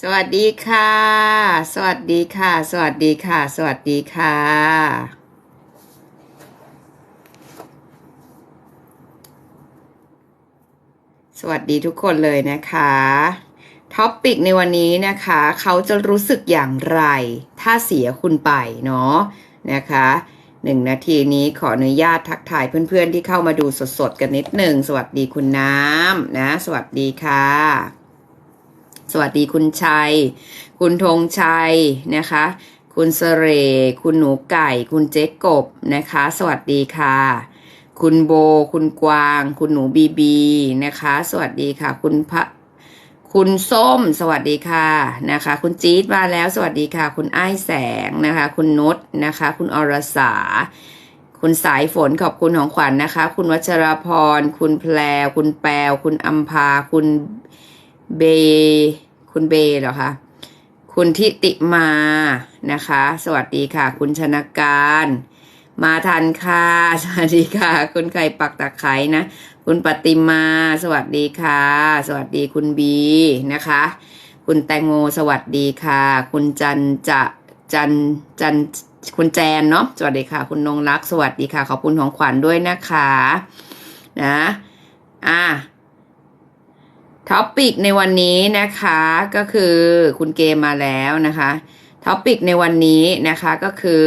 สวัสดีค่ะ สวัสดีค่ะ สวัสดีค่ะ สวัสดีค่ะ สวัสดีทุกคนเลยนะคะท็อปปิกในวันนี้นะคะ เขาจะรู้สึกอย่างไร ถ้าเสียคุณไปเนาะนะคะหนึ่งนาทีนี้ขออนุญาตทักทายเพื่อนๆที่เข้ามาดูสดๆกันนิดหนึ่ง สวัสดีคุณน้ำนะ สวัสดีค่ะ สวัสดีคุณชัย คุณธงชัยนะคะ คุณเสเรคุณหนูไก่ คุณเจ๊กบนะคะ สวัสดีค่ะ คุณโบ คุณกวาง คุณหนูบีบีนะคะ สวัสดีค่ะ คุณพระคุณส้มสวัสดีค่ะนะคะ คุณจี๊ดมาแล้วสวัสดีค่ะ คุณไอ้ายแสงนะคะ คุณนุชนะคะ คุณอรสา คุณสายฝนขอบคุณของขวัญนนะคะ คุณวัชรพร คุณแพรคุณแปลคุณอัมพา คุณเบ คุณเบเหรอคะคุณทิติมานะคะ สวัสดีค่ะ คุณชนะการ มาทันค่ะ สวัสดีค่ะ คุณไข่ปักตะไคร้นะ คุณปฏิมา สวัสดีค่ะ สวัสดีคุณบีนะคะ คุณแตงโมสวัสดีค่ะ คุณจันจะจันจันคุณแจนเนาะสวัสดีค่ะ คุณนงรัก สวัสดีค่ะ ขอบคุณของขวัญด้วยนะคะ นะ อะ ท็อปิกในวันนี้นะคะก็คือคุณเกมมาแล้วนะคะท็อปิกในวันนี้นะคะก็คือ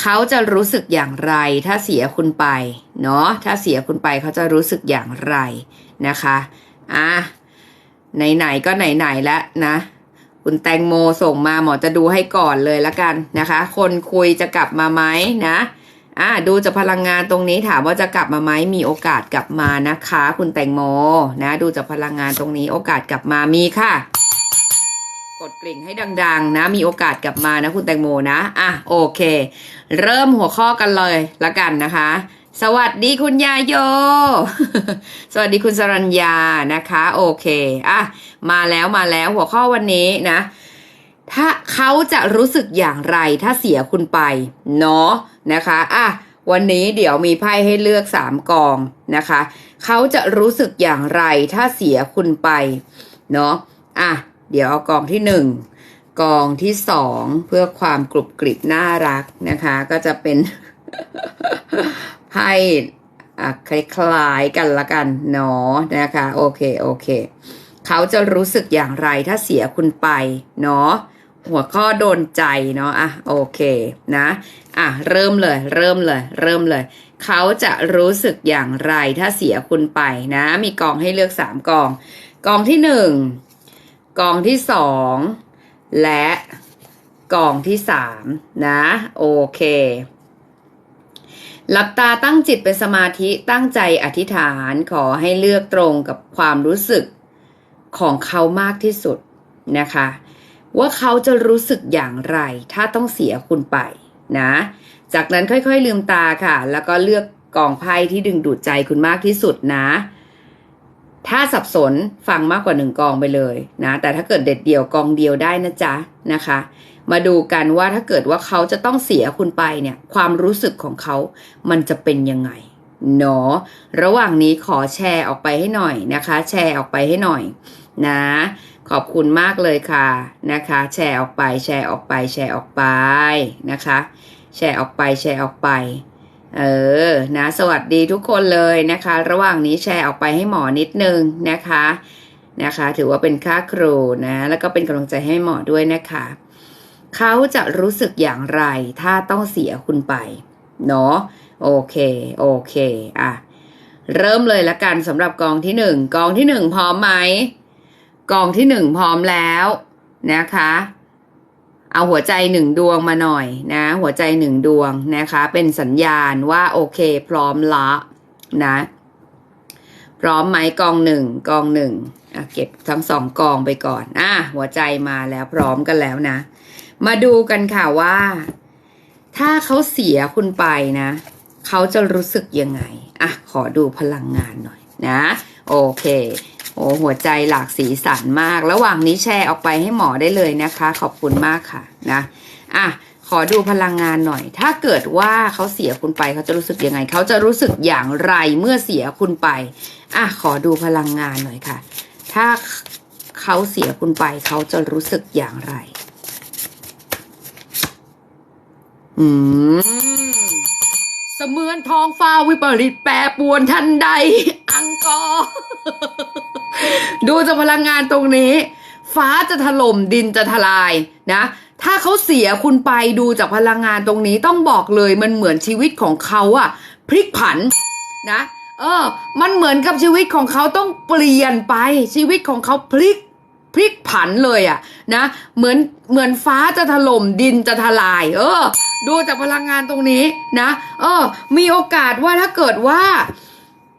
เขาจะรู้สึกอย่างไร ถ้าเสียคุณไปเนาะถ้าเสียคุณไปเขาจะรู้สึกอย่างไรนะคะอะไหนๆก็ไหนๆแล้วนะคุณแตงโมส่งมาหมอจะดูให้ก่อนเลยละกันนะคะ คนคุยจะกลับมาไหมนะ อะดูจากพลังงานตรงนี้ถามว่าจะกลับมาไหมมีโอกาสกลับมานะคะ คุณแตงโมนะ ดูจากพลังงานตรงนี้โอกาสกลับมามีค่ะ กดกริ่งให้ดัง ๆ นะ มีโอกาสกลับมานะ คุณแตงโมนะอะโอเค เริ่มหัวข้อกันเลยละกันนะคะ สวัสดีคุณยาโย สวัสดีคุณสรัญญานะคะ โอเคอะมาแล้วมาแล้วหัวข้อวันนี้นะ ถ้าเขาจะรู้สึกอย่างไรถ้าเสียคุณไปเนาะ นะคะอะวันนี้เดี๋ยวมีไพ่ให้เลือกสามกองนะคะ เขาจะรู้สึกอย่างไรถ้าเสียคุณไป เนาะอะเดี๋ยวเอากองที่หนึ่งกองที่สองเพื่อความกรุบกริบน่ารักนะคะ ก็จะเป็นไพ่คล้ายๆกันละกันเนาะนะคะ โอเค โอเค เขาจะรู้สึกอย่างไรถ้าเสียคุณไป เนาะ หัวข้อโดนใจเนาะอะโอเคนะอะเริ่มเลย เริ่มเลย เริ่มเลย เขาจะรู้สึกอย่างไรถ้าเสียคุณไปนะ มีกองให้เลือกสามกอง กองที่หนึ่งกองที่สองและกองที่สามนะโอเคหลับตาตั้งจิตเป็นสมาธิตั้งใจอธิษฐานขอให้เลือกตรงกับความรู้สึกของเขามากที่สุดนะคะ ว่าเขาจะรู้สึกอย่างไร ถ้าต้องเสียคุณไปนะ จากนั้นค่อยๆลืมตาค่ะ แล้วก็เลือกกองไพ่ที่ดึงดูดใจคุณมากที่สุดนะ ถ้าสับสนฟังมากกว่าหนึ่งกองไปเลยนะ แต่ถ้าเกิดเด็ดเดี่ยวกองเดียวได้นะจ๊ะนะคะ มาดูกันว่าถ้าเกิดว่าเขาจะต้องเสียคุณไปเนี่ย ความรู้สึกของเขามันจะเป็นยังไงเนาะระหว่างนี้ขอแชร์ออกไปให้หน่อยนะคะ แชร์ออกไปให้หน่อยนะ ขอบคุณมากเลยค่ะนะคะ แชร์ออกไปแชร์ออกไปแชร์ออกไปนะคะ แชร์ออกไปแชร์ออกไป เออนะสวัสดีทุกคนเลยนะคะ ระหว่างนี้แชร์ออกไปให้หมอนิดนึงนะคะนะคะ ถือว่าเป็นค่าครูนะแล้วก็เป็นกำลังใจให้หมอด้วยนะคะ เขาจะรู้สึกอย่างไรถ้าต้องเสียคุณไปเนาะโอเคโอเคอะเริ่มเลยละกันสำหรับกองที่หนึ่งกองที่หนึ่งพร้อมไหม กองที่หนึ่งพร้อมแล้วนะคะ เอาหัวใจหนึ่งดวงมาหน่อยนะ หัวใจหนึ่งดวงนะคะ เป็นสัญญาณว่าโอเค พร้อมละนะ พร้อมไหมกองหนึ่งกองหนึ่งอะเก็บทั้งสองกองไปก่อนอะหัวใจมาแล้วพร้อมกันแล้วนะ มาดูกันค่ะว่า ถ้าเขาเสียคุณไปนะ เขาจะรู้สึกยังไงอะขอดูพลังงานหน่อยนะ โอเค โอ้หัวใจหลากสีสันมาก ระหว่างนี้แชร์ออกไปให้หมอได้เลยนะคะ ขอบคุณมากค่ะนะอะขอดูพลังงานหน่อย ถ้าเกิดว่าเขาเสียคุณไปเขาจะรู้สึกยังไง เขาจะรู้สึกอย่างไรเมื่อเสียคุณไปอะขอดูพลังงานหน่อยค่ะ ถ้าเขาเสียคุณไปเขาจะรู้สึกอย่างไร อืม เสมือนทองฟ้าวิปริตแปรปวนทันใด อังกอร์ดูจากพลังงานตรงนี้ ฟ้าจะถล่มดินจะทลายนะ ถ้าเขาเสียคุณไปดูจากพลังงานตรงนี้ต้องบอกเลยมันเหมือนชีวิตของเขาอะพลิกผันนะ เออ มันเหมือนกับชีวิตของเขาต้องเปลี่ยนไปชีวิตของเขาพลิก พลิกผันเลยอะนะเหมือนเหมือนฟ้าจะถล่มดินจะทลาย เออ ดูจากพลังงานตรงนี้นะ เออ มีโอกาสว่าถ้าเกิดว่า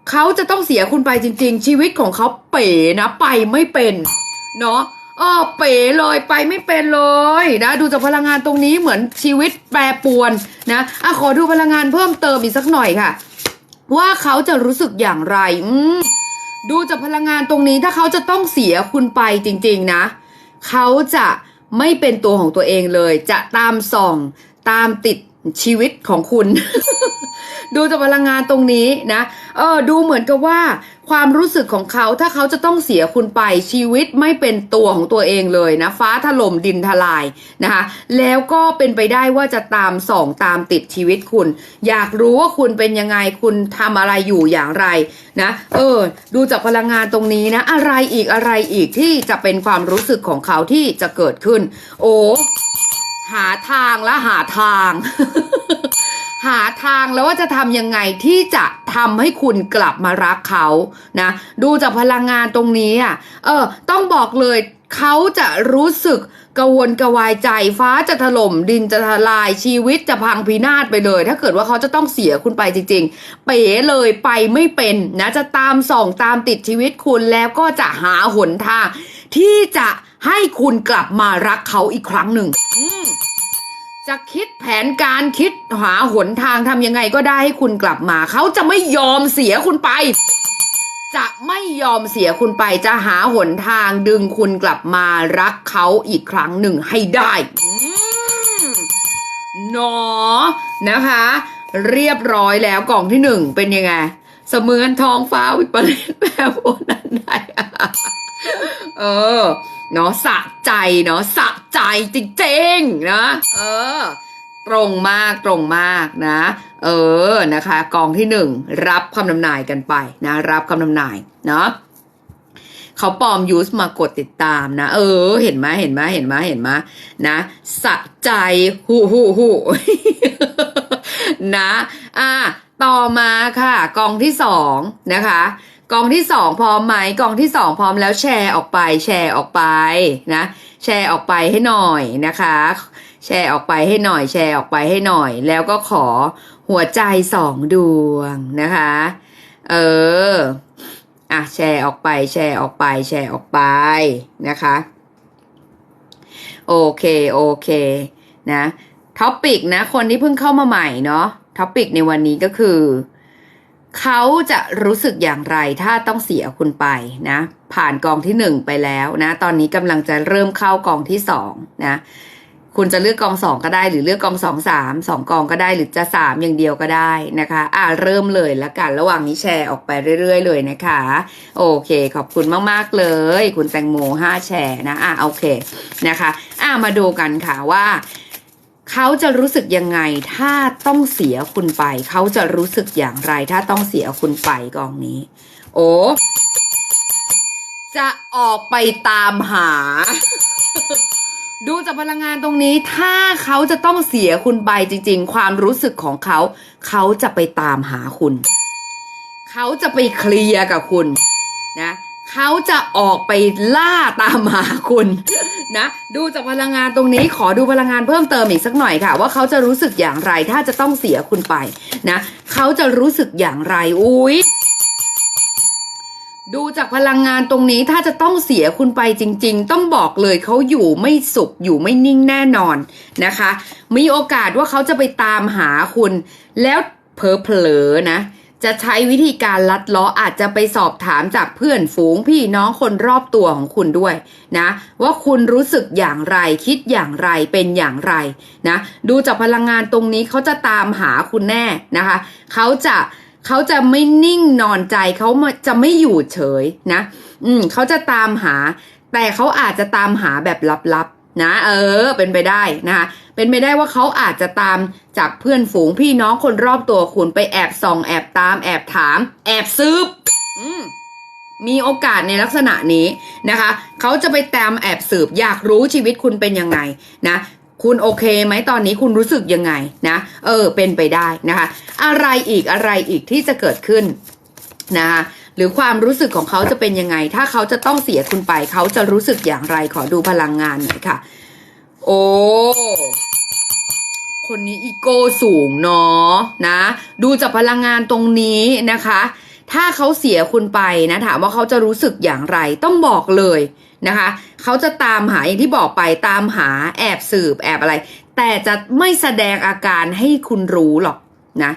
เขาจะต้องเสียคุณไปจริง ๆ ชีวิตของเขาเป๋นะไปไม่เป็นเนาะเออเป๋เลยไปไม่เป็นเลยนะ ดูจากพลังงานตรงนี้เหมือนชีวิตแปรปวนนะอะขอดูพลังงานเพิ่มเติมอีกสักหน่อยค่ะ ว่าเขาจะรู้สึกอย่างไร อืม ดูจากพลังงานตรงนี้ถ้าเขาจะต้องเสียคุณไปจริงๆนะ เขาจะไม่เป็นตัวของตัวเองเลย จะตามส่อง ตามติด ชีวิตของคุณ ดูจากพลังงานตรงนี้นะ เออ ดูเหมือนกับว่า ความรู้สึกของเขาถ้าเขาจะต้องเสียคุณไปชีวิตไม่เป็นตัวของตัวเองเลยนะ ฟ้าถล่มดินทลายนะคะ แล้วก็เป็นไปได้ว่าจะตามส่องตามติดชีวิตคุณ อยากรู้ว่าคุณเป็นยังไงคุณทำอะไรอยู่อย่างไรนะ เออ ดูจากพลังงานตรงนี้นะ อะไรอีกอะไรอีกที่จะเป็นความรู้สึกของเขาที่จะเกิดขึ้น โอ้ หาทางและหาทาง หาทางแล้วว่าจะทำยังไงที่จะทำให้คุณกลับมารักเขานะ ดูจากพลังงานตรงนี้อะเออ ต้องบอกเลยเขาจะรู้สึกกระวนกระวายใจฟ้าจะถล่มดินจะทลายชีวิตจะพังพินาศไปเลย ถ้าเกิดว่าเขาจะต้องเสียคุณไปจริง ๆ เป๋เลยไปไม่เป็นนะจะตามส่องตามติดชีวิตคุณแล้วก็จะหาหนทางที่จะ ให้คุณกลับมารักเขาอีกครั้งหนึ่งอืมจะคิดแผนการคิดหาหนทางทำยังไงก็ได้ให้คุณกลับมา เขาจะไม่ยอมเสียคุณไป จะไม่ยอมเสียคุณไป จะหาหนทางดึงคุณกลับมารักเขาอีกครั้งหนึ่งให้ได้อืมหนอนะคะ เรียบร้อยแล้วกล่องที่หนึ่งเป็นยังไง เสมือนท้องฟ้าวิปริตแปรปรวนนั้นใด เออ เนาะสะใจเนาะสะใจจริงๆนะ เออ ตรงมากตรงมากนะ เออนะคะ กองที่หนึ่งรับคำนำนายกันไปนะ รับคำนำนายเนาะเขาปลอมยูสมากดติดตามนะ เออ เห็นไหมเห็นไหมเห็นไหมเห็นไหมนะสะใจหูหูหูนะ อะต่อมาค่ะ กองที่สองนะคะ กองที่สองพร้อมไหมกองที่สองพร้อมแล้วแชร์ออกไป แชร์ออกไปนะแชร์ออกไปให้หน่อยนะคะ แชร์ออกไปให้หน่อย แชร์ออกไปให้หน่อย แล้วก็ขอหัวใจสองดวงนะคะ เอออะแชร์ออกไป แชร์ออกไป แชร์ออกไปนะคะ โอเคโอเคนะท็อปิกนะ คนที่เพิ่งเข้ามาใหม่เนาะท็อปิกในวันนี้ก็คือ เขาจะรู้สึกอย่างไรถ้าต้องเสียคุณไปนะ ผ่านกองที่หนึ่งไปแล้วนะ ตอนนี้กำลังจะเริ่มเข้ากองที่สองนะ คุณจะเลือกกองสองก็ได้ หรือเลือกกองสองสามสองกองก็ได้หรือจะสามอย่างเดียวก็ได้นะคะ อ่าเริ่มเลยละกันระหว่างนี้แชร์ออกไปเรื่อย ๆ เลยนะคะ โอเค ขอบคุณมากๆเลย คุณแตงโมห้าแชร์นะอ่าโอเคนะคะ อ่ามาดูกันค่ะว่า เขาจะรู้สึกยังไงถ้าต้องเสียคุณไป เขาจะรู้สึกอย่างไร ถ้าต้องเสียคุณไปกองนี้ โอ้จะออกไปตามหา ดูจากพลังงานตรงนี้ ถ้าเขาจะต้องเสียคุณไปจริง ๆ ความรู้สึกของเขา เขาจะไปตามหาคุณ เขาจะไปเคลียร์กับคุณนะเขาจะออกไปล่าตามหาคุณ นะ ดูจากพลังงานตรงนี้ขอดูพลังงานเพิ่มเติมอีกสักหน่อยค่ะ ว่าเขาจะรู้สึกอย่างไร ถ้าจะต้องเสียคุณไปนะเขาจะรู้สึกอย่างไรอุ้ยดูจากพลังงานตรงนี้ถ้าจะต้องเสียคุณไปจริง ๆ ต้องบอกเลยเขาอยู่ไม่สุขอยู่ไม่นิ่งแน่นอนนะคะ มีโอกาสว่าเขาจะไปตามหาคุณ แล้วเผลอๆนะ จะใช้วิธีการลัดล้ออาจจะไปสอบถามจากเพื่อนฝูงพี่น้องคนรอบตัวของคุณด้วยนะว่าคุณรู้สึกอย่างไรคิดอย่างไรเป็นอย่างไรนะดูจากพลังงานตรงนี้เขาจะตามหาคุณแน่นะคะเขาจะเขาจะไม่นิ่งนอนใจเขาจะไม่อยู่เฉยนะอืมเขาจะตามหา แต่เขาอาจจะตามหาแบบลับๆนะ เออ เป็นไปได้นะคะ เป็นไปได้ว่าเขาอาจจะตามจากเพื่อนฝูงพี่น้องคนรอบตัวคุณไปแอบส่อง แอบตามแอบถาม แอบซืบมมีโอกาสในลักษณะนี้นะคะ เขาจะไปตามแอบสืบอยากรู้ชีวิตคุณเป็นยังไงนะคุณโอเคไหมตอนนี้คุณรู้สึกยังไงนะเออเป็นไปได้นะคะ อะไรอีกอะไรอีกที่จะเกิดขึ้นนะคะหรือความรู้สึกของเขาจะเป็นยังไง ถ้าเขาจะต้องเสียคุณไป เขาจะรู้สึกอย่างไรขอดูพลังงานหน่อยค่ะ โอ้คนนี้อีโก้สูงเนาะนะ ดูจากพลังงานตรงนี้นะคะ ถ้าเขาเสียคุณไปนะ ถามว่าเขาจะรู้สึกอย่างไร ต้องบอกเลยนะคะ เขาจะตามหาอย่างที่บอกไปตามหาแอบสืบแอบอะไร แต่จะไม่แสดงอาการให้คุณรู้หรอกนะ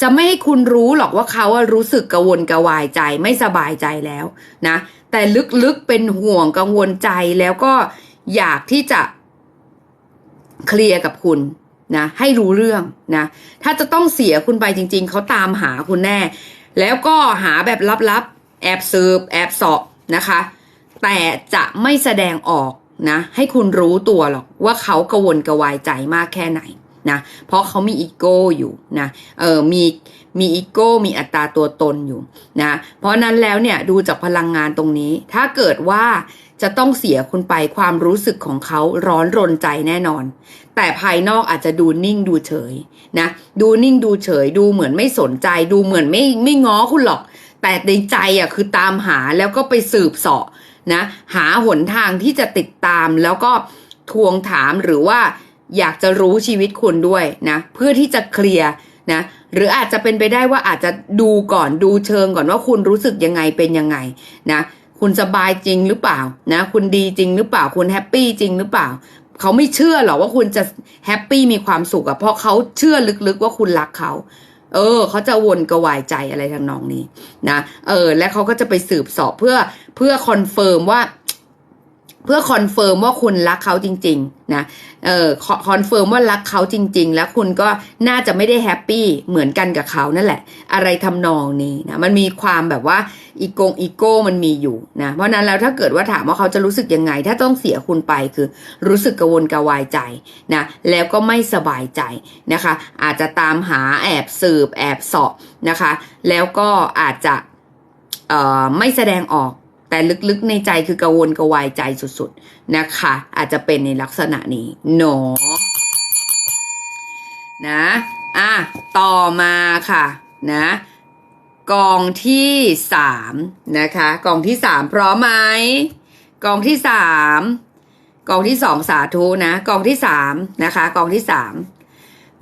จะไม่ให้คุณรู้หรอกว่าเขารู้สึกกระวนกระวายใจไม่สบายใจแล้วนะ แต่ลึกๆเป็นห่วงกังวลใจแล้วก็อยากที่จะ เคลียร์กับคุณนะ ให้รู้เรื่องนะ ถ้าจะต้องเสียคุณไปจริง ๆ เขาตามหาคุณแน่ แล้วก็หาแบบลับๆ แอบสืบ แอบสอบนะคะ แต่จะไม่แสดงออกนะ ให้คุณรู้ตัวหรอกว่าเขากังวนกระวายใจมากแค่ไหนนะ เพราะเขามีอีโก้อยู่นะ เออมี มีอีโก้มีอัตราตัวตนอยู่นะเพราะนั้นแล้วเนี่ยดูจากพลังงานตรงนี้ ถ้าเกิดว่าจะต้องเสียคุณไปความรู้สึกของเขาร้อนรนใจแน่นอน แต่ภายนอกอาจจะดูนิ่งดูเฉยนะดูนิ่งดูเฉย ดูเหมือนไม่สนใจ ดูเหมือนไม่ไม่ง้อคุณหรอก แต่ในใจอะคือตามหาแล้วก็ไปสืบเสาะนะหาหนทางที่จะติดตามแล้วก็ทวงถามหรือว่าอยากจะรู้ชีวิตคุณด้วยนะเพื่อที่จะเคลียร์ นะหรืออาจจะเป็นไปได้ว่าอาจจะดูก่อนดูเชิงก่อนว่าคุณรู้สึกยังไงเป็นยังไงนะคุณสบายจริงหรือเปล่านะคุณดีจริงหรือเปล่าคุณแฮปปี้จริงหรือเปล่าเขาไม่เชื่อหรอกว่าคุณจะแฮปปี้มีความสุขอะเพราะเขาเชื่อลึกๆว่าคุณรักเขา เออ เขาจะวนกระวายใจอะไรทางนองนี้นะ เออ และเขาก็จะไปสืบสอบเพื่อเพื่อคอนเฟิร์มว่า เพื่อคอนเฟิร์มว่าคุณรักเขาจริงๆนะเออคอนเฟิร์มว่ารักเขาจริง ๆ แล้วคุณก็น่าจะไม่ได้แฮปปี้เหมือนกันกับเขานั่นแหละ อะไรทำนองนี้นะมันมีความแบบว่าอีโกงอีโก้มันมีอยู่นะเพราะนั้นแล้วถ้าเกิดว่าถามว่าเขาจะรู้สึกยังไง ถ้าต้องเสียคุณไปคือรู้สึกกระวนกระวายใจนะแล้วก็ไม่สบายใจนะคะ อาจจะตามหาแอบสืบแอบสาะนะคะ แล้วก็อาจจะไม่แสดงออก แต่ลึกๆในใจคือกระวนกวายใจสุดๆนะคะ อาจจะเป็นในลักษณะนี้เนาะนะอะต่อมาค่ะนะกองที่สามนะคะกองที่สามพร้อมไหมกองที่สามกองที่สองสาธุนะกองที่สามนะคะกองที่สาม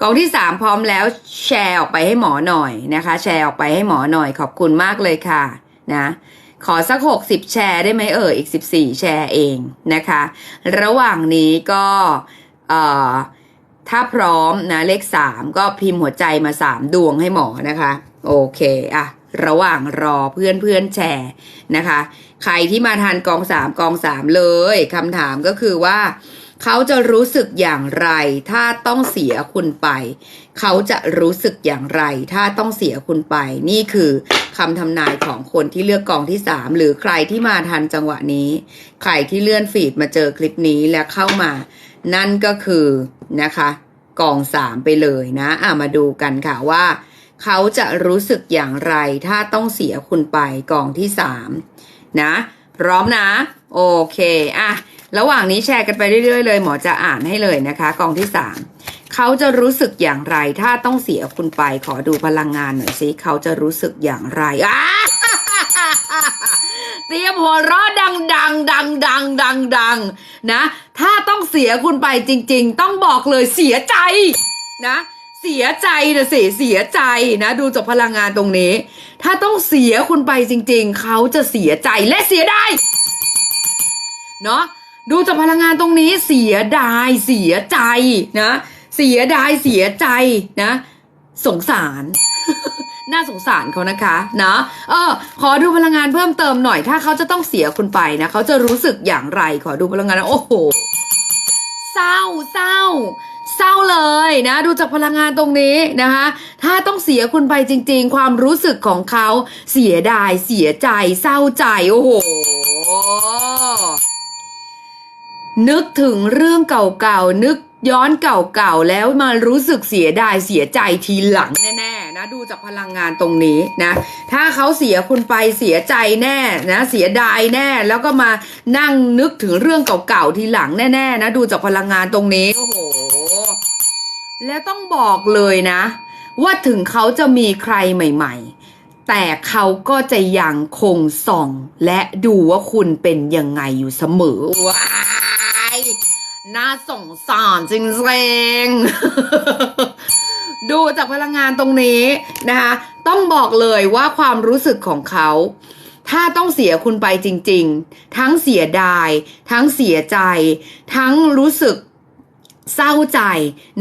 กองที่สามพร้อมแล้วแชร์ออกไปให้หมอหน่อยนะคะ แชร์ออกไปให้หมอหน่อยขอบคุณมากเลยค่ะนะ ขอสักหกสิบแชร์ได้ไหมเอออีกสิบสี่แชร์เองนะคะ ระหว่างนี้ก็เอ่อถ้าพร้อมนะเลขสามก็พิมพ์หัวใจมาสามดวงให้หมอนะคะ โอเคอะระหว่างรอเพื่อนเพื่อนแชร์นะคะ ใครที่มาทานกองสามกองสามเลยคำถามก็คือว่าเขาจะรู้สึกอย่างไร ถ้าต้องเสียคุณไป เขาจะรู้สึกอย่างไร ถ้าต้องเสียคุณไป นี่คือ คำทำนายของคนที่เลือกกองที่สามหรือใครที่มาทันจังหวะนี้ ใครที่เลื่อนฟีดมาเจอคลิปนี้และเข้ามา นั่นก็คือนะคะกองสามไปเลยนะอะมาดูกันค่ะว่า เขาจะรู้สึกอย่างไรถ้าต้องเสียคุณไปกองที่สามนะพร้อมนะ โอเคอะระหว่างนี้แชร์กันไปเรื่อยๆเลย หมอจะอ่านให้เลยนะคะ กองที่สาม เขาจะรู้สึกอย่างไร ถ้าต้องเสียคุณไป ขอดูพลังงานหน่อยสิเขาจะรู้สึกอย่างไรอะเตรียมหัวเราะดังดังดังดังดังดังนะ ถ้าต้องเสียคุณไปจริง ๆ ต้องบอกเลยเสียใจนะเสียใจนะสิเสียใจนะ ดูจากพลังงานตรงนี้ ถ้าต้องเสียคุณไปจริง ๆ เขาจะเสียใจและเสียดายเนาะดูจากพลังงานตรงนี้เสียดายเสียใจนะ เสียดายเสียใจนะ สงสาร น่าสงสารเขานะคะนะเออ ขอดูพลังงานเพิ่มเติมหน่อย ถ้าเขาจะต้องเสียคุณไปนะเขาจะรู้สึกอย่างไร ขอดูพลังงานโอ้โหเศร้าเศร้าเศร้าเลยนะ ดูจากพลังงานตรงนี้นะคะ ถ้าต้องเสียคุณไปจริง ๆ ความรู้สึกของเขาเสียดายเสียใจ เศร้าใจโอ้โหนึกถึงเรื่องเก่าๆนึก ย้อนเก่าๆแล้วมารู้สึกเสียดายเสียใจทีหลังแน่ๆนะดูจากพลังงานตรงนี้นะ ถ้าเขาเสียคุณไปเสียใจแน่นะเสียดายแน่ แล้วก็มานั่งนึกถึงเรื่องเก่าๆทีหลังแน่ๆนะดูจากพลังงานตรงนี้โอ้โหแล้วต้องบอกเลยนะ ว่าถึงเขาจะมีใครใหม่ ๆแต่เขาก็จะยังคงส่อง และดูว่าคุณเป็นยังไงอยู่เสมอว้า น่าสงสารจริงๆ ดูจากพลังงานตรงนี้นะคะ ต้องบอกเลยว่าความรู้สึกของเขา ถ้าต้องเสียคุณไปจริงๆ ทั้งเสียดาย ทั้งเสียใจ ทั้งรู้สึกเศร้าใจ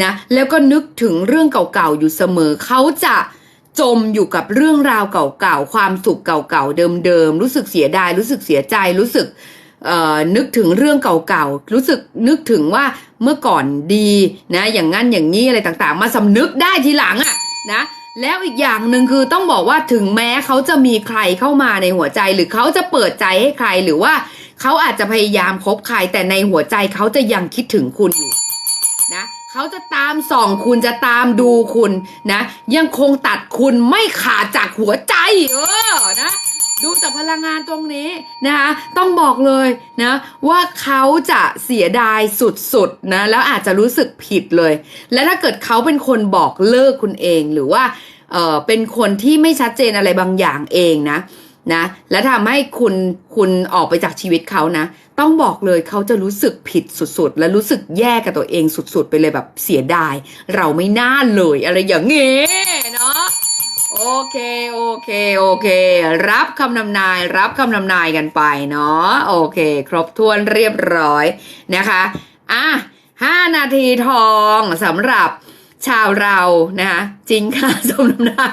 นะ แล้วก็นึกถึงเรื่องเก่าๆ อยู่เสมอ เขาจะจมอยู่กับเรื่องราวเก่าๆ ความสุขเก่าๆ เดิมๆ รู้สึกเสียดาย รู้สึกเสียใจ รู้สึก นึกถึงเรื่องเก่าๆ รู้สึกนึกถึงว่าเมื่อก่อนดีนะ อย่างนั้นอย่างนี้อะไรต่างๆ มาสำนึกได้ทีหลังอะนะ แล้วอีกอย่างหนึ่งคือต้องบอกว่าถึงแม้เขาจะมีใครเข้ามาในหัวใจ หรือเขาจะเปิดใจให้ใครหรือว่าเขาอาจจะพยายามคบใคร แต่ในหัวใจเขาจะยังคิดถึงคุณอยู่นะเขาจะตามส่องคุณจะตามดูคุณนะ ยังคงตัดคุณไม่ขาดจากหัวใจ เออนะ ดูจากพลังงานตรงนี้นะคะต้องบอกเลยนะว่าเขาจะเสียดายสุดๆนะแล้วอาจจะรู้สึกผิดเลย และถ้าเกิดเขาเป็นคนบอกเลิกคุณเองหรือว่าเออเป็นคนที่ไม่ชัดเจนอะไรบางอย่างเองนะนะและทำให้คุณคุณออกไปจากชีวิตเขานะ ต้องบอกเลยเขาจะรู้สึกผิดสุดๆ และรู้สึกแย่กับตัวเองสุดๆ ไปเลยแบบเสียดาย เราไม่น่าเลยอะไรอย่างเงี้เนาะ โอเค โอเค โอเค รับคำนำนาย รับคำนำนายกันไปเนาะ โอเค ครบถ้วนเรียบร้อยนะคะ อะห้านาทีทองสำหรับชาวเรานะคะ จริงค่ะสมน้ำหน้า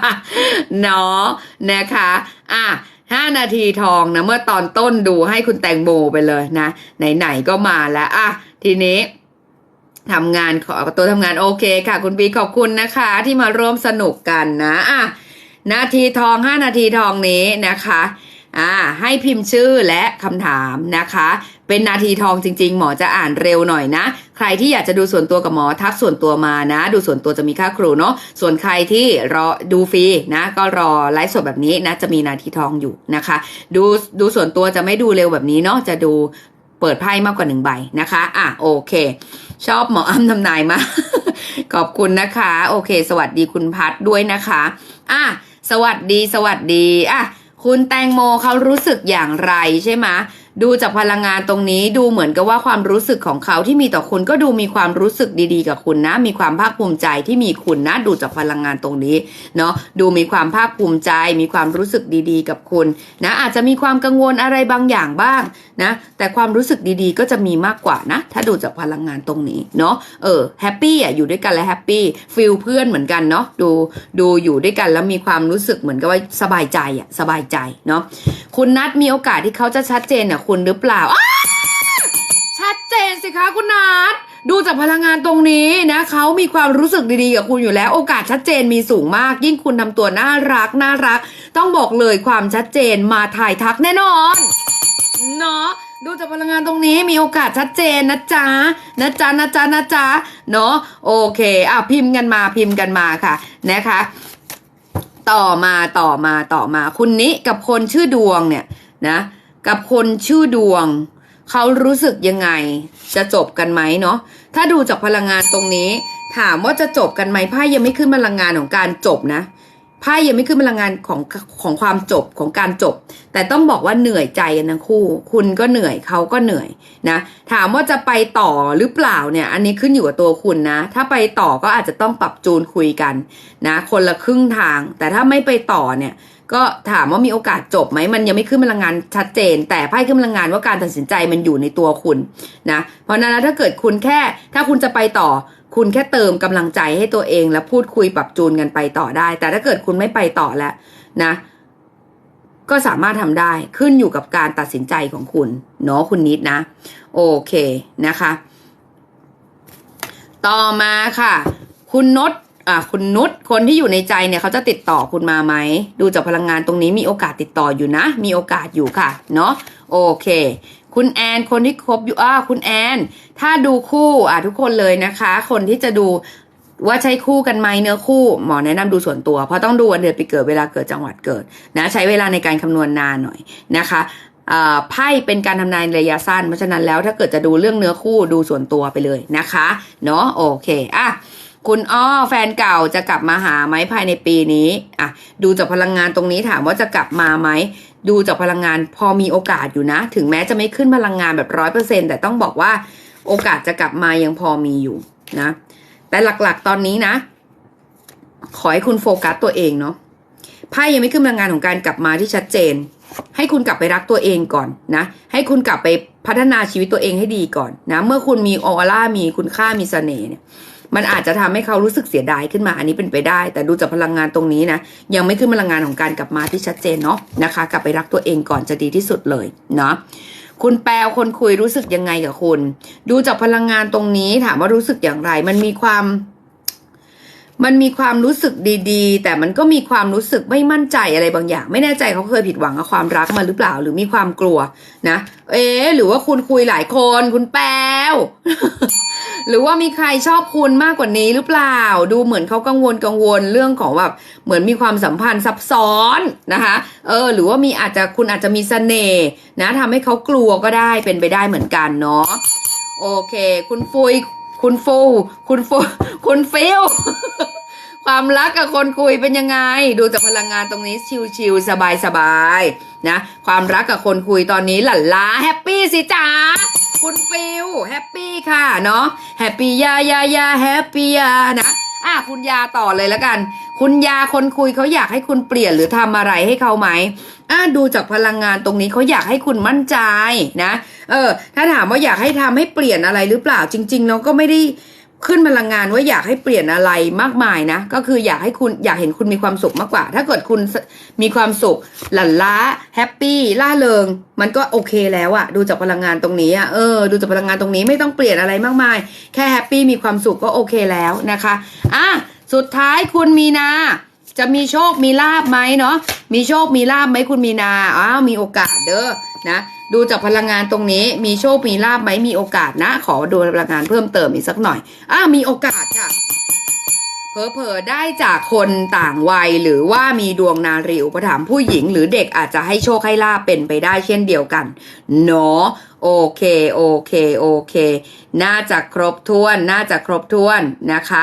เนาะนะคะ อะห้านาทีทองนะ เมื่อตอนต้นดูให้คุณแตงโมไปเลยนะ ไหน ๆ ก็มาแล้ว อะ ทีนี้ทำงานขอตัวทำงานโอเคค่ะ คุณบีขอบคุณนะคะ ที่มาร่วมสนุกกันนะ อะ นาทีทองห้านาทีทองนี้นะคะอ่าให้พิมพ์ชื่อและคำถามนะคะ เป็นนาทีทองจริง ๆ หมอจะอ่านเร็วหน่อยนะ ใครที่อยากจะดูส่วนตัวกับหมอทักส่วนตัวมานะ ดูส่วนตัวจะมีค่าครูเนาะส่วนใครที่รอดูฟรีนะ ก็รอไลฟ์สดแบบนี้นะ จะมีนาทีทองอยู่นะคะ ดูดูส่วนตัวจะไม่ดูเร็วแบบนี้เนาะจะดูเปิดไพ่มากกว่าหนึ่งใบนะคะ อะโอเค ชอบหมออ้ำทำนายมา ขอบคุณนะคะ โอเค สวัสดีคุณพัดด้วยนะคะ อะ สวัสดีสวัสดีอะคุณแตงโมเขารู้สึกอย่างไรใช่ไหม ดูจากพลังงานตรงนี้ดูเหมือนกับว่าความรู้สึกของเขาที่มีต่อคุณก็ดูมีความรู้สึกดีๆ กับคุณนะ มีความภาคภูมิใจที่มีคุณนะ ดูจากพลังงานตรงนี้เนาะดูมีความภาคภูมิใจ มีความรู้สึกดีๆ กับคุณนะอาจจะมีความกังวลอะไรบางอย่างบ้างนะแต่ความรู้สึกดีๆ ก็จะมีมากกว่านะ ถ้าดูจากพลังงานตรงนี้เนาะเออแฮปปี้อะอยู่ด้วยกันแล้วแฮปปี้ฟิลเพื่อนเหมือนกันเนาะดูดูอยู่ด้วยกันแล้วมีความรู้สึกเหมือนกับว่าสบายใจอะสบายใจเนาะคุณนัดมีโอกาสที่เขาจะชัดเจนอะคุณหรือเปล่า ชัดเจนสิคะคุณนัดดูจากพลังงานตรงนี้นะเขามีความรู้สึกดีๆกับคุณอยู่แล้ว โอกาสชัดเจนมีสูงมาก ยิ่งคุณทำตัวน่ารักน่ารัก ต้องบอกเลยความชัดเจนมาถ่ายทักแน่นอนเนาะดูจากพลังงานตรงนี้มีโอกาสชัดเจนนะจ๊ะนะจ๊ะนะจ๊ะนะจ๊ะเนาะโอเคอะพิมพ์กันมาพิมพ์กันมาค่ะนะคะ ต่อมาต่อมาต่อมา คุณนิกับคนชื่อดวงเนี่ยนะ กับคนชื่อดวง เขารู้สึกยังไง จะจบกันไหมเนาะถ้าดูจากพลังงานตรงนี้ ถามว่าจะจบกันไหมไพ่ยังไม่ขึ้นพลังงานของการจบนะไพ่ยังไม่ขึ้นพลังงานของของความจบของการจบ แต่ต้องบอกว่าเหนื่อยใจกันทั้งคู่ คุณก็เหนื่อยเขาก็เหนื่อยนะ ถามว่าจะไปต่อหรือเปล่าเนี่ย อันนี้ขึ้นอยู่กับตัวคุณนะ ถ้าไปต่อก็อาจจะต้องปรับจูนคุยกันนะ คนละครึ่งทาง แต่ถ้าไม่ไปต่อเนี่ย ก็ถามว่ามีโอกาสจบไหมมันยังไม่ขึ้นพลังงานชัดเจน แต่ไพ่ขึ้นพลังงานว่าการตัดสินใจมันอยู่ในตัวคุณนะเพราะนั้นถ้าเกิดคุณแค่ถ้าคุณจะไปต่อ คุณแค่เติมกำลังใจให้ตัวเอง แล้วพูดคุยปรับจูนกันไปต่อได้ แต่ถ้าเกิดคุณไม่ไปต่อแล้วนะ ก็สามารถทำได้ขึ้นอยู่กับการตัดสินใจของคุณเนาะคุณนิดนะ โอเคนะคะ ต่อมาค่ะ คุณนศ อะคุณนุชคนที่อยู่ในใจเนี่ยเขาจะติดต่อคุณมาไหม ดูจากพลังงานตรงนี้มีโอกาสติดต่ออยู่นะ มีโอกาสอยู่ค่ะ เนาะโอเค คุณแอนคนที่คบอยู่อ่าคุณแอนถ้าดูคู่อะทุกคนเลยนะคะ คนที่จะดูว่าใช่คู่กันไหมเนื้อคู่หมอแนะนำดูส่วนตัว เพราะต้องดูวันเดือนปีเกิดเวลาเกิดจังหวัดเกิดนะใช้เวลาในการคำนวณนานหน่อยนะคะอ่าไพ่เป็นการทำนายระยะสั้นเพราะฉะนั้นแล้วถ้าเกิดจะดูเรื่องเนื้อคู่ดูส่วนตัวไปเลยนะคะ เนาะโอเคอะ คุณอ้อแฟนเก่าจะกลับมาหาไหมภายในปีนี้อะดูจากพลังงานตรงนี้ถามว่าจะกลับมาไหมดูจากพลังงานพอมีโอกาสอยู่นะ ถึงแม้จะไม่ขึ้นพลังงานแบบร้อยเปอร์เซ็นแต่ต้องบอกว่าโอกาสจะกลับมายังพอมีอยู่นะ แต่หลักๆตอนนี้นะ ขอให้คุณโฟกัสตัวเองเนาะไพ่ยังไม่ขึ้นพลังงานของการกลับมาที่ชัดเจน ให้คุณกลับไปรักตัวเองก่อนนะ ให้คุณกลับไปพัฒนาชีวิตตัวเองให้ดีก่อนนะ เมื่อคุณมีออร่ามีคุณค่ามีเสน่ห์เนี่ย มันอาจจะทำให้เขารู้สึกเสียดายขึ้นมาอันนี้เป็นไปได้ แต่ดูจากพลังงานตรงนี้นะ ยังไม่ขึ้นพลังงานของการกลับมาที่ชัดเจนเนาะนะคะ กลับไปรักตัวเองก่อนจะดีที่สุดเลยเนาะคุณแปลคนคุยรู้สึกยังไงกับคุณ ดูจากพลังงานตรงนี้ถามว่ารู้สึกอย่างไร มันมีความ มันมีความรู้สึกดีๆ แต่มันก็มีความรู้สึกไม่มั่นใจอะไรบางอย่าง ไม่แน่ใจเขาเคยผิดหวังกับความรักมาหรือเปล่า หรือมีความกลัวนะ เอ๊หรือว่าคุณคุยหลายคน คุณแปล หรือว่ามีใครชอบคุณมากกว่านี้หรือเปล่า ดูเหมือนเขากังวลกังวลเรื่องของแบบเหมือนมีความสัมพันธ์ซับซ้อนนะคะเออหรือว่ามีอาจจะคุณอาจจะมีเสน่ห์นะทำให้เขากลัวก็ได้เป็นไปได้เหมือนกันเนาะโอเค คุณฟุยคุณฟู คุณฟู คุณฟิล ความรักกับคนคุยเป็นยังไง ดูจากพลังงานตรงนี้ชิลๆสบายๆนะ ความรักกับคนคุยตอนนี้หลั่นล้าแฮปปี้สิจ๋าคุณฟิลแฮปปี้ค่ะเนาะแฮปปี้ยายายาแฮปปี้ยานะอะคุณยาต่อเลยแล้วกัน คุณยาคนคุยเขาอยากให้คุณเปลี่ยนหรือทำอะไรให้เขาไหมอะดูจากพลังงานตรงนี้เขาอยากให้คุณมั่นใจนะ เออ ถ้าถามว่าอยากให้ทำให้เปลี่ยนอะไรหรือเปล่าจริงๆเราก็ไม่ได้ ขึ้นพลังงานว่าอยากให้เปลี่ยนอะไรมากมายนะ ก็คืออยากให้คุณอยากเห็นคุณมีความสุขมากกว่า ถ้าเกิดคุณมีความสุข หลั่นล้าแฮปปี้ล่าเริง มันก็โอเคแล้วอะดูจากพลังงานตรงนี้อะเออดูจากพลังงานตรงนี้ไม่ต้องเปลี่ยนอะไรมากมาย แค่แฮปปี้มีความสุขก็โอเคแล้วนะคะอะสุดท้ายคุณมีนา จะมีโชคมีลาบไหมเนาะมีโชคมีลาบไหมคุณมีนาอ้าวมีโอกาสเด้อนะดูจากพลังงานตรงนี้ มีโชคมีลาบไหมมีโอกาสนะ ขอดูพลังงานเพิ่มเติมอีกสักหน่อยอ้าวมีโอกาสค่ะเผลอๆได้จากคนต่างวัยหรือว่ามีดวงนารีอุปถัมภ์ผู้หญิง หรือเด็กอาจจะให้โชคให้ลาบเป็นไปได้เช่นเดียวกันเนาะโอเคโอเคโอเค น่าจะครบถ้วน น่าจะครบถ้วนนะคะ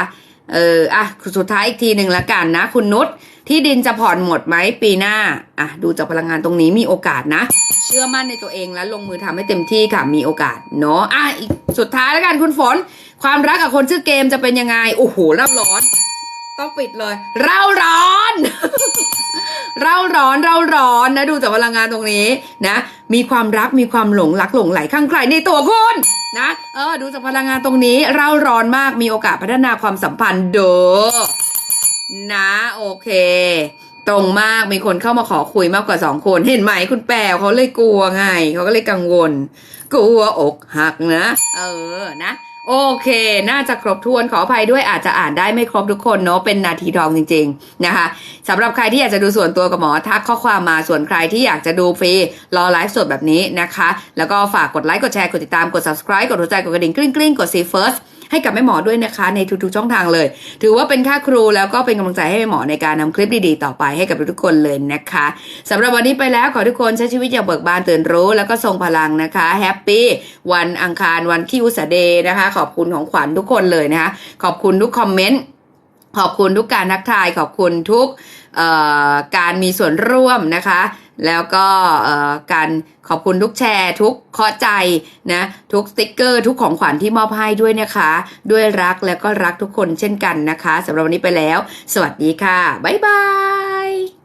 เอออะสุดท้ายอีกทีหนึ่งละกันนะ คุณนุชที่ดินจะผ่อนหมดไหมปีหน้าอะดูจากพลังงานตรงนี้มีโอกาสนะ เชื่อมั่นในตัวเองและลงมือทำให้เต็มที่ค่ะมีโอกาสเนาะอะอีกสุดท้ายแล้วกันคุณฝน ความรักกับคนชื่อเกมจะเป็นยังไงโอ้โหเร่าร้อน ต้องปิดเลย เร่าร้อน เร่าร้อนเร่าร้อนนะดูจากพลังงานตรงนี้นะ มีความรักมีความหลงรักหลงไหลข้างใครในตัวคุณ นะเออดูจากพลังงานตรงนี้เร่าร้อนมากมีโอกาสพัฒนาความสัมพันธ์เด้อนะโอเค ตรงมากมีคนเข้ามาขอคุยมากกว่าสองคนเห็นไหมคุณแปวเขาเลยกลัวไงเขาก็เลยกังวล กลัวอกหักนะ เออนะ โอเค น่าจะครบถ้วนขออภัยด้วยอาจจะอ่านได้ไม่ครบทุกคนเนาะเป็นนาทีทองจริง ๆ นะคะสำหรับใครที่อยากจะดูส่วนตัวกับหมอทักข้อความมาส่วนใครที่อยากจะดูฟรีรอไลฟ์สดแบบนี้นะคะ แล้วก็ฝากกดไลค์กดแชร์กดติดตามกด subscribe กดหัวใจกดกระดิ่งกริ๊งกริ๊งกด see first ให้กับแม่หมอด้วยนะคะ ในทุกๆช่องทางเลย ถือว่าเป็นค่าครูแล้วก็เป็นกำลังใจให้แม่หมอในการนำคลิปดีๆต่อไปให้กับทุกคนเลยนะคะสำหรับวันนี้ไปแล้วขอทุกคนใช้ชีวิตอย่างเบิกบานตื่นรู้ แล้วก็ทรงพลังนะคะแฮปปี้วันอังคารวันคิวสเดย์นะคะ ขอบคุณของขวัญทุกคนเลยนะคะ ขอบคุณทุกคอมเมนต์ขอบคุณทุกการทักทาย ขอบคุณทุกการมีส่วนร่วมนะคะ แล้วก็การขอบคุณทุกแชร์ ทุกข้อใจนะทุกสติกเกอร์ ทุกของขวัญที่มอบให้ด้วยนะคะ ด้วยรักแล้วก็รักทุกคนเช่นกันนะคะสำหรับวันนี้ไปแล้ว สวัสดีค่ะ บ๊ายบาย